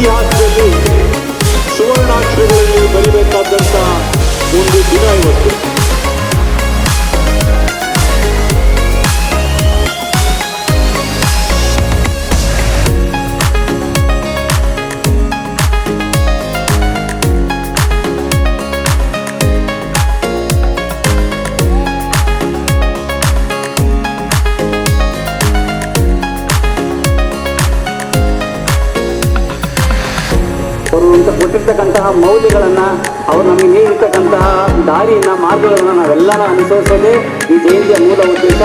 ಇತಿಹಾಸದಲ್ಲಿ ಸುವರ್ಣಾಕ್ಷರಗಳಲ್ಲಿ ಬರಿಬೇಕಾದಂತ ಒಂದು ದಿನ ಇವತ್ತು. ಅಂತ ಕೊಟ್ಟಿರ್ತಕ್ಕಂತಹ ಮೌಲ್ಯಗಳನ್ನು ಅವರು ನಮಗೆ ನೀಡಿರ್ತಕ್ಕಂತಹ ದಾರಿಯನ್ನು ಮಾರ್ಗಗಳನ್ನು ನಾವೆಲ್ಲನ ಅನುಸರಿಸೋದೇ ಈ ಜಯಂತಿಯ ಮೂಲ ಉದ್ದೇಶ.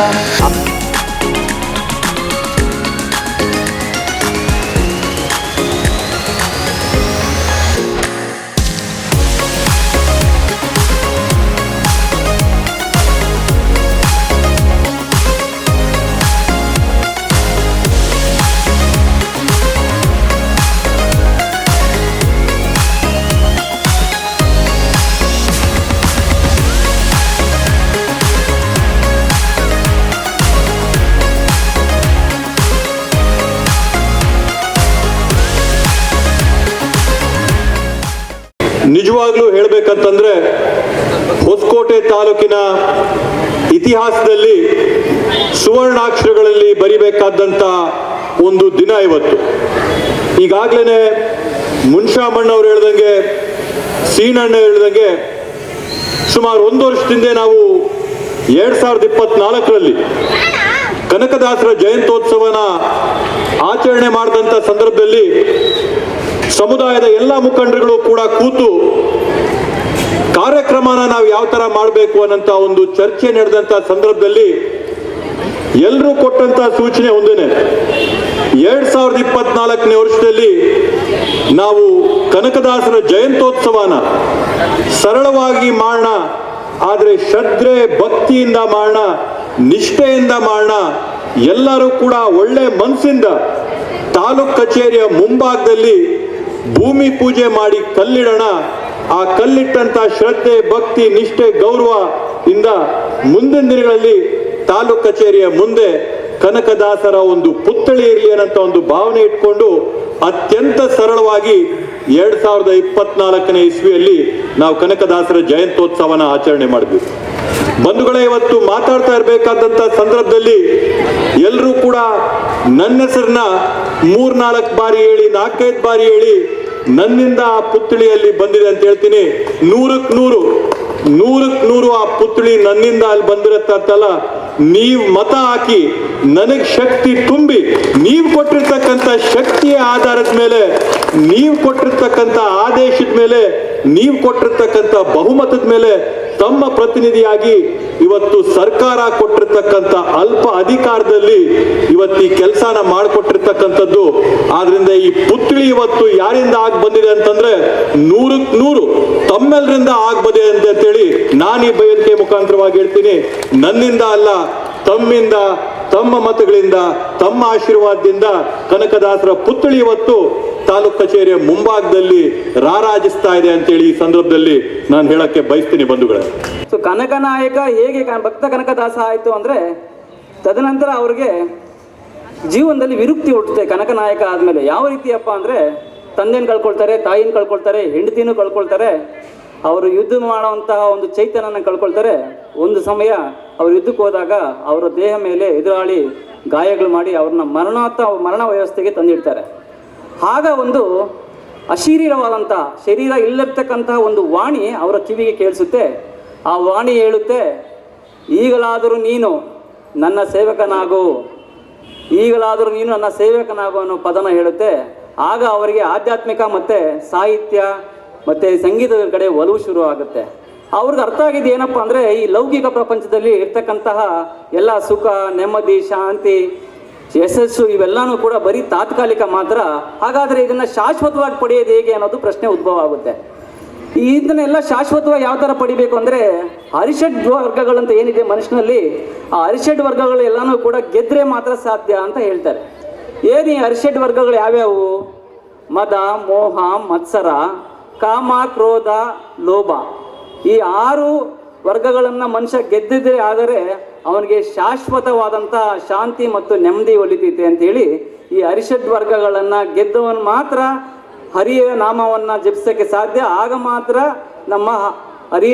ನಿಜವಾಗ್ಲೂ ಹೇಳ್ಬೇಕಂತಂದ್ರೆ ಹೊಸಕೋಟೆ ತಾಲೂಕಿನ ಇತಿಹಾಸದಲ್ಲಿ ಸುವರ್ಣಾಕ್ಷರಗಳಲ್ಲಿ ಬರಿಬೇಕಾದಂತ ಒಂದು ದಿನ ಇವತ್ತು. ಈಗಾಗಲೇ ಮುನ್ಷಾಮಣ್ಣವ್ರು ಹೇಳ್ದಂಗೆ, ಸೀನಣ್ಣ ಹೇಳ್ದಂಗೆ ಸುಮಾರು ಒಂದು ವರ್ಷದಿಂದ ನಾವು ಎರಡ್ ಸಾವಿರದ ಇಪ್ಪತ್ನಾಲ್ಕರಲ್ಲಿ ಕನಕದಾಸರ ಜಯಂತ್ಯೋತ್ಸವನ ಆಚರಣೆ ಮಾಡಿದಂತ ಸಂದರ್ಭದಲ್ಲಿ ಸಮುದಾಯದ ಎಲ್ಲ ಮುಖಂಡರುಗಳು ಕೂಡ ಕೂತು ಕಾರ್ಯಕ್ರಮನ ನಾವು ಯಾವ ತರ ಮಾಡಬೇಕು ಅನ್ನಂತ ಒಂದು ಚರ್ಚೆ ನಡೆದಂತ ಸಂದರ್ಭದಲ್ಲಿ ಎಲ್ಲರೂ ಕೊಟ್ಟಂತ ಸೂಚನೆ ಒಂದೇನೆ. ಎರಡ್ ಸಾವಿರದ ಇಪ್ಪತ್ನಾಲ್ಕನೇ ವರ್ಷದಲ್ಲಿ ನಾವು ಕನಕದಾಸರ ಜಯಂತ್ಯೋತ್ಸವನ ಸರಳವಾಗಿ ಮಾಡೋಣ ಆದರೆ ಶ್ರದ್ಧೆ, ಭಕ್ತಿಯಿಂದ ಮಾಡೋಣ ನಿಷ್ಠೆಯಿಂದ ಮಾಡೋಣ ಎಲ್ಲರೂ ಕೂಡ ಒಳ್ಳೆ ಮನಸ್ಸಿಂದ ತಾಲೂಕ್ ಕಚೇರಿಯ ಮುಂಭಾಗದಲ್ಲಿ ಭೂಮಿ ಪೂಜೆ ಮಾಡಿ ಕಲ್ಲಿಡೋಣ. ಆ ಕಲ್ಲಿಟ್ಟಂತ ಶ್ರದ್ಧೆ, ಭಕ್ತಿ, ನಿಷ್ಠೆ, ಗೌರವ ಇಂದ ಮುಂದಿನ ದಿನಗಳಲ್ಲಿ ತಾಲೂಕು ಕಚೇರಿಯ ಮುಂದೆ ಕನಕದಾಸರ ಒಂದು ಪುತ್ಥಳಿ ಇರಲಿ ಅನ್ನಂತ ಒಂದು ಭಾವನೆ ಇಟ್ಕೊಂಡು ಅತ್ಯಂತ ಸರಳವಾಗಿ ಎರಡ್ ಸಾವಿರದ ಇಪ್ಪತ್ನಾಲ್ಕನೇ ಇಸ್ವಿಯಲ್ಲಿ ನಾವು ಕನಕದಾಸರ ಜಯಂತ್ಯೋತ್ಸವನ ಆಚರಣೆ ಮಾಡಬೇಕು ಬಂಧುಗಳೇ, ಇವತ್ತು ಮಾತಾಡ್ತಾ ಇರಬೇಕಾದಂತ ಸಂದರ್ಭದಲ್ಲಿ ನನ್ನ ಹೆಸರನ್ನ ಮೂರ್ನಾಲ್ಕು ಬಾರಿ ಹೇಳಿ, ನಾಲ್ಕೈದು ಬಾರಿ ಹೇಳಿ ನನ್ನಿಂದ ಆ ಪುತ್ಥಳಿಯಲ್ಲಿ ಬಂದಿದೆ ಅಂತ ಹೇಳ್ತೀನಿ. ನೂರಕ್ ನೂರು ನೂರಕ್ ನೂರು ಆ ಪುತ್ಥಳಿ ನನ್ನಿಂದ ಅಲ್ಲಿ ಬಂದಿರತ್ತಲ್ಲ ನೀವ್ ಮತ ಹಾಕಿ ನನಗ್ ಶಕ್ತಿ ತುಂಬಿ, ನೀವು ಕೊಟ್ಟಿರ್ತಕ್ಕಂಥ ಶಕ್ತಿಯ ಆಧಾರದ ಮೇಲೆ, ನೀವು ಕೊಟ್ಟಿರ್ತಕ್ಕಂಥ ಆದೇಶದ ಮೇಲೆ, ನೀವು ಕೊಟ್ಟಿರ್ತಕ್ಕಂಥ ಬಹುಮತದ ಮೇಲೆ ತಮ್ಮ ಪ್ರತಿನಿಧಿಯಾಗಿ ಇವತ್ತು ಸರ್ಕಾರ ಕೊಟ್ಟಿರ್ತಕ್ಕಂಥ ಅಲ್ಪ ಅಧಿಕಾರದಲ್ಲಿ ಇವತ್ತು ಈ ಕೆಲಸನ ಮಾಡಿಕೊಟ್ಟಿರ್ತಕ್ಕಂಥದ್ದು. ಆದ್ರಿಂದ ಈ ಪುತ್ಳಿ ಇವತ್ತು ಯಾರಿಂದ ಆಗ್ ಬಂದಿದೆ ಅಂತಂದ್ರೆ ನೂರಕ್ ನೂರು ತಮ್ಮೆಲ್ಲರಿಂದ ಆಗ್ ಬಂದಿದೆ ಅಂತ ಹೇಳಿ ನಾನು ಈ ಬಯಕೆ ಮುಖಾಂತರವಾಗಿ ಹೇಳ್ತೀನಿ. ನನ್ನಿಂದ ಅಲ್ಲ, ತಮ್ಮಿಂದ, ತಮ್ಮ ಮತಗಳಿಂದ, ತಮ್ಮ ಆಶೀರ್ವಾದದಿಂದ ಕನಕದಾಸರ ಪುತ್ಳಿ ಇವತ್ತು ತಾಲೂಕ್ ಕಚೇರಿಯ ಮುಂಭಾಗದಲ್ಲಿ ರಾರಾಜಿಸ್ತಾ ಇದೆ ಅಂತೇಳಿ ಈ ಸಂದರ್ಭದಲ್ಲಿ ನಾನು ಹೇಳಕ್ಕೆ ಬಯಸ್ತೀನಿ ಬಂಧುಗಳೇ. ಸೊ ಕನಕನಾಯಕ ಹೇಗೆ ಕ- ಭಕ್ತ ಕನಕದಾಸ ಆಯಿತು ಅಂದರೆ ತದನಂತರ ಅವ್ರಿಗೆ ಜೀವನದಲ್ಲಿ ವಿರುಕ್ತಿ ಹುಟ್ಟುತ್ತೆ ಕನಕನಾಯಕ ಆದಮೇಲೆ. ಯಾವ ರೀತಿಯಪ್ಪ ಅಂದರೆ ತಂದೆನ ಕಳ್ಕೊಳ್ತಾರೆ, ತಾಯಿನ ಕಳ್ಕೊಳ್ತಾರೆ, ಹೆಂಡತಿನೂ ಕಳ್ಕೊಳ್ತಾರೆ, ಅವರು ಯುದ್ಧ ಮಾಡುವಂತಹ ಒಂದು ಚೈತನ್ಯನ ಕಳ್ಕೊಳ್ತಾರೆ. ಒಂದು ಸಮಯ ಅವರು ಯುದ್ಧಕ್ಕೆ ಹೋದಾಗ ಅವರ ದೇಹ ಮೇಲೆ ಎದುರಾಳಿ ಗಾಯಗಳು ಮಾಡಿ ಅವ್ರನ್ನ ಮರಣಾತ, ಮರಣ ವ್ಯವಸ್ಥೆಗೆ ತಂದಿಡ್ತಾರೆ. ಆಗ ಒಂದು ಅಶರೀರವಾದಂಥ ಶರೀರ ಇಲ್ಲರ್ತಕ್ಕಂತಹ ಒಂದು ವಾಣಿ ಅವರ ಕಿವಿಗೆ ಕೇಳಿಸುತ್ತೆ. ಆ ವಾಣಿ ಹೇಳುತ್ತೆ, ಈಗಲಾದರೂ ನೀನು ನನ್ನ ಸೇವಕನಾಗು, ಈಗಲಾದರೂ ನೀನು ನನ್ನ ಸೇವಕನಾಗು ಅನ್ನೋ ಪದನ ಹೇಳುತ್ತೆ. ಆಗ ಅವರಿಗೆ ಆಧ್ಯಾತ್ಮಿಕ ಮತ್ತು ಸಾಹಿತ್ಯ ಮತ್ತು ಸಂಗೀತದ ಕಡೆ ಒಲವು ಶುರು ಆಗುತ್ತೆ. ಅವ್ರಿಗೆ ಅರ್ಥ ಆಗಿದ್ದು ಏನಪ್ಪ ಅಂದರೆ ಈ ಲೌಕಿಕ ಪ್ರಪಂಚದಲ್ಲಿ ಇರ್ತಕ್ಕಂತಹ ಎಲ್ಲ ಸುಖ, ನೆಮ್ಮದಿ, ಶಾಂತಿ ಯಶಸ್ಸು ಇವೆಲ್ಲನೂ ಕೂಡ ಬರೀ ತಾತ್ಕಾಲಿಕ ಮಾತ್ರ. ಹಾಗಾದರೆ ಇದನ್ನು ಶಾಶ್ವತವಾಗಿ ಪಡೆಯೋದು ಹೇಗೆ ಅನ್ನೋದು ಪ್ರಶ್ನೆ ಉದ್ಭವ ಆಗುತ್ತೆ. ಇದನ್ನೆಲ್ಲ ಶಾಶ್ವತವಾಗಿ ಯಾವ ಥರ ಪಡಿಬೇಕು ಅಂದರೆ ಅರಿಷಡ್ ವರ್ಗಗಳಂತ ಏನಿದೆ ಮನುಷ್ಯನಲ್ಲಿ, ಆ ಅರಿಷಡ್ ವರ್ಗಗಳು ಎಲ್ಲನೂ ಕೂಡ ಗೆದ್ರೆ ಮಾತ್ರ ಸಾಧ್ಯ ಅಂತ ಹೇಳ್ತಾರೆ. ಏನು ಈ ಅರಿಷಡ್ ವರ್ಗಗಳು ಯಾವ್ಯಾವು? ಮದ, ಮೋಹ, ಮತ್ಸರ, ಕಾಮ, ಕ್ರೋಧ, ಲೋಭ. ಈ ಆರು ವರ್ಗಗಳನ್ನು ಮನುಷ್ಯ ಗೆದ್ದಿದ್ರೆ ಆದರೆ ಅವನಿಗೆ ಶಾಶ್ವತವಾದಂಥ ಶಾಂತಿ ಮತ್ತು ನೆಮ್ಮದಿ ಒಲಿತೈತೆ ಅಂತೇಳಿ ಈ ಅರಿಷಡ್ ವರ್ಗಗಳನ್ನು ಗೆದ್ದವನು ಮಾತ್ರ ಹರಿಯ ನಾಮವನ್ನು ಜಪಿಸೋಕ್ಕೆ ಸಾಧ್ಯ. ಆಗ ಮಾತ್ರ ನಮ್ಮ ಹರಿ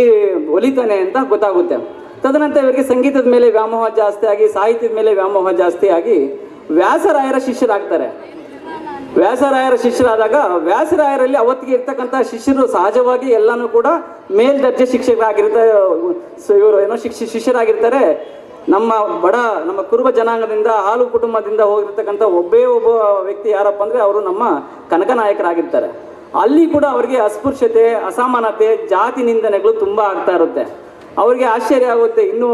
ಒಲಿತಾನೆ ಅಂತ ಗೊತ್ತಾಗುತ್ತೆ. ತದನಂತರ ಇವರಿಗೆ ಸಂಗೀತದ ಮೇಲೆ ವ್ಯಾಮೋಹ ಜಾಸ್ತಿ ಆಗಿ, ಸಾಹಿತ್ಯದ ಮೇಲೆ ವ್ಯಾಮೋಹ ಜಾಸ್ತಿ ಆಗಿ ವ್ಯಾಸರಾಯರ ಶಿಷ್ಯರಾಗ್ತಾರೆ. ವ್ಯಾಸರಾಯರ ಶಿಷ್ಯರಾದಾಗ ವ್ಯಾಸರಾಯರಲ್ಲಿ ಅವತ್ತಿಗೆ ಇರ್ತಕ್ಕಂಥ ಶಿಷ್ಯರು ಸಹಜವಾಗಿ ಎಲ್ಲಾನು ಕೂಡ ಮೇಲ್ದರ್ಜೆ ಶಿಕ್ಷಕರಾಗಿರ್ತಾರೆ ಇವರು ಏನೋ ಶಿಕ್ಷ ಶಿಷ್ಯರಾಗಿರ್ತಾರೆ. ನಮ್ಮ ಬಡ, ನಮ್ಮ ಕುರುಬ ಜನಾಂಗದಿಂದ, ಹಾಲು ಕುಟುಂಬದಿಂದ ಹೋಗಿರ್ತಕ್ಕಂಥ ಒಬ್ಬೇ ಒಬ್ಬ ವ್ಯಕ್ತಿ ಯಾರಪ್ಪ ಅಂದರೆ ಅವರು ನಮ್ಮ ಕನಕ ನಾಯಕರಾಗಿರ್ತಾರೆ. ಅಲ್ಲಿ ಕೂಡ ಅವರಿಗೆ ಅಸ್ಪೃಶ್ಯತೆ, ಅಸಮಾನತೆ, ಜಾತಿ ನಿಂದನೆಗಳು ತುಂಬ ಆಗ್ತಾ ಇರುತ್ತೆ. ಅವರಿಗೆ ಆಶ್ಚರ್ಯ ಆಗುತ್ತೆ, ಇನ್ನೂ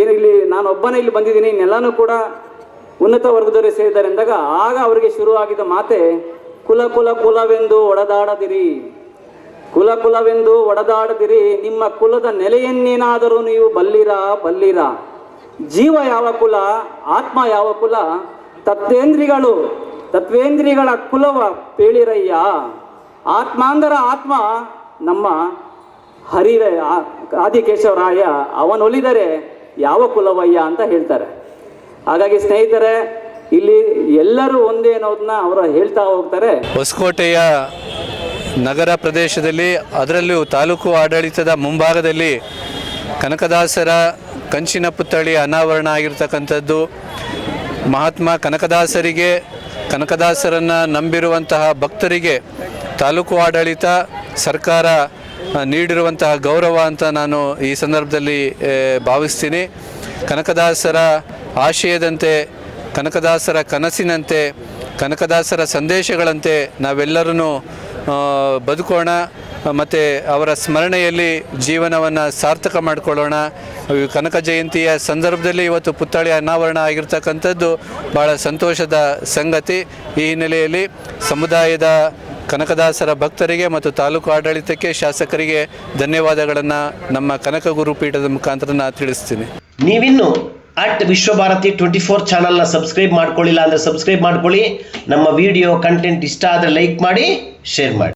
ಏನು ಇಲ್ಲಿ ನಾನು ಒಬ್ಬನೇ ಇಲ್ಲಿ ಬಂದಿದ್ದೀನಿ, ಇನ್ನೆಲ್ಲನೂ ಕೂಡ ಉನ್ನತ ವರ್ಗದವರೇ ಸೇರಿದ್ದಾರೆ ಅಂದಾಗ ಆಗ ಅವರಿಗೆ ಶುರುವಾಗಿದ್ದ ಮಾತೆ, ಕುಲ ಕುಲ ಕುಲವೆಂದು ಒಡೆದಾಡದಿರಿ. ಕುಲ ಕುಲವೆಂದು ಒಡೆದಾಡದಿರಿ. ನಿಮ್ಮ ಕುಲದ ನೆಲೆಯನ್ನೇನಾದರೂ ನೀವು ಬಲ್ಲಿರಾ, ಬಲ್ಲಿರ. ಜೀವ ಯಾವ ಕುಲ, ಆತ್ಮ ಯಾವ ಕುಲ? ತತ್ವೇಂದ್ರಿಗಳು, ತತ್ವೇಂದ್ರಿಗಳ ಕುಲವ ಪೇಳಿರಯ್ಯ. ಆತ್ಮಾಂಧರ ಆತ್ಮ ನಮ್ಮ ಹರಿರ ಆದಿಕೇಶವರಾಯ ಅವನೊಲಿದರೆ ಯಾವ ಕುಲವಯ್ಯ ಅಂತ ಹೇಳ್ತಾರೆ. ಹಾಗಾಗಿ ಸ್ನೇಹಿತರೆ, ಇಲ್ಲಿ ಎಲ್ಲರೂ ಒಂದೇ ಅನ್ನೋದನ್ನ ಅವರು ಹೇಳ್ತಾ ಹೋಗ್ತಾರೆ. ಹೊಸಕೋಟೆಯ ನಗರ ಪ್ರದೇಶದಲ್ಲಿ, ಅದರಲ್ಲೂ ತಾಲೂಕು ಆಡಳಿತದ ಮುಂಭಾಗದಲ್ಲಿ ಕನಕದಾಸರ ಕಂಚಿನ ಪುತ್ಥಳಿ ಅನಾವರಣ ಆಗಿರ್ತಕ್ಕಂಥದ್ದು. ಮಹಾತ್ಮ ಕನಕದಾಸರಿಗೆ, ಕನಕದಾಸರನ್ನು ನಂಬಿರುವಂತಹ ಭಕ್ತರಿಗೆ ತಾಲೂಕು ಆಡಳಿತ ಸರ್ಕಾರ ನೀಡಿರುವಂತಹ ಗೌರವ ಅಂತ ನಾನು ಈ ಸಂದರ್ಭದಲ್ಲಿ ಭಾವಿಸ್ತೀನಿ. ಕನಕದಾಸರ ಆಶಯದಂತೆ, ಕನಕದಾಸರ ಕನಸಿನಂತೆ, ಕನಕದಾಸರ ಸಂದೇಶಗಳಂತೆ ನಾವೆಲ್ಲರೂ ಬದುಕೋಣ. ಮತ್ತು ಅವರ ಸ್ಮರಣೆಯಲ್ಲಿ ಜೀವನವನ್ನು ಸಾರ್ಥಕ ಮಾಡಿಕೊಳ್ಳೋಣ. ಕನಕ ಜಯಂತಿಯ ಸಂದರ್ಭದಲ್ಲಿ ಇವತ್ತು ಪುತ್ಥಳಿ ಅನಾವರಣ ಆಗಿರ್ತಕ್ಕಂಥದ್ದು ಭಾಳ ಸಂತೋಷದ ಸಂಗತಿ. ಈ ಹಿನ್ನೆಲೆಯಲ್ಲಿ ಸಮುದಾಯದ ಕನಕದಾಸರ ಭಕ್ತರಿಗೆ ಮತ್ತು ತಾಲೂಕು ಆಡಳಿತಕ್ಕೆ ಶಾಸಕರಿಗೆ ಧನ್ಯವಾದಗಳನ್ನು ನಮ್ಮ ಕನಕ ಗುರುಪೀಠದ ಮುಖಾಂತರ ನಾನು ತಿಳಿಸ್ತೀನಿ. ನೀವಿನ್ನು ಅಟ್ ವಿಶ್ವಭಾರತಿ ಟ್ವೆಂಟಿ ಫೋರ್ ಚಾನಲ್ನ ಸಬ್ಸ್ಕ್ರೈಬ್ ಮಾಡ್ಕೊಳ್ಳಿಲ್ಲ ಅಂದರೆ ಸಬ್ಸ್ಕ್ರೈಬ್ ಮಾಡ್ಕೊಳ್ಳಿ. ನಮ್ಮ ವಿಡಿಯೋ ಕಂಟೆಂಟ್ ಇಷ್ಟ ಆದರೆ ಲೈಕ್ ಮಾಡಿ, ಶೇರ್ ಮಾಡಿ.